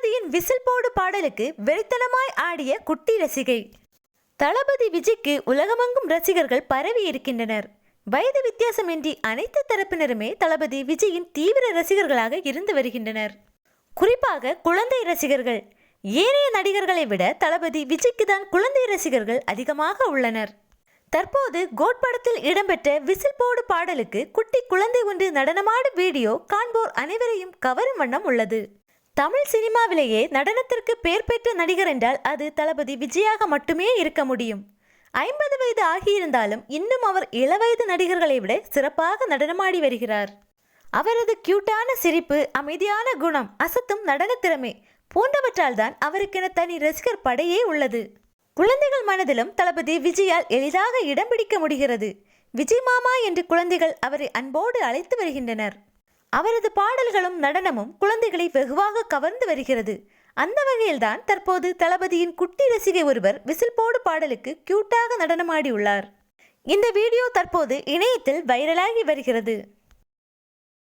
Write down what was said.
தளபதியின் whistle போடு பாடலுக்கு வெறித்தனமாய் ஆடிய குட்டி ரசிகை. தளபதி விஜய்க்கு உலகமெங்கும் ரசிகர்கள் பரவி இருக்கின்றனர். வயது வித்தியாசமின்றி அனைத்து தரப்பினருமே தளபதி விஜயின் தீவிர ரசிகர்களாக இருந்து வருகின்றனர். குறிப்பாக குழந்தை ரசிகர்கள். ஏனைய நடிகர்களை விட தளபதி விஜய்க்கு தான் குழந்தை ரசிகர்கள் அதிகமாக உள்ளனர். தற்போது கோட் படத்தில் இடம்பெற்ற விசில் போடு பாடலுக்கு குட்டி குழந்தை ஒன்று நடனமாடும் வீடியோ காண்போர் அனைவரையும் கவரும் வண்ணம் உள்ளது. தமிழ் சினிமாவிலேயே நடனத்திற்கு பெயர் பெற்ற நடிகர் என்றால் அது தளபதி விஜயாக மட்டுமே இருக்க முடியும். ஐம்பது வயது ஆகியிருந்தாலும் இன்னும் அவர் இளவயது நடிகர்களை விட சிறப்பாக நடனமாடி வருகிறார். அவரது கியூட்டான சிரிப்பு அமைதியான குணம் அசத்தும் நடனத்திறமை போன்றவற்றால் தான் அவருக்கென தனி ரசிகர் படையே உள்ளது. குழந்தைகள் மனதிலும் தளபதி விஜயால் எளிதாக இடம் பிடிக்க முடிகிறது. விஜய் மாமா என்று குழந்தைகள் அவரை அன்போடு அழைத்து வருகின்றனர். அவரது பாடல்களும் நடனமும் குழந்தைகளை வெகுவாக கவர்ந்து வருகிறது. அந்த வகையில்தான் தற்போது தளபதியின் குட்டி ரசிகை ஒருவர் விசில் போடு பாடலுக்கு கியூட்டாக நடனமாடியுள்ளார் இந்த வீடியோ தற்போது இணையத்தில் வைரலாகி வருகிறது.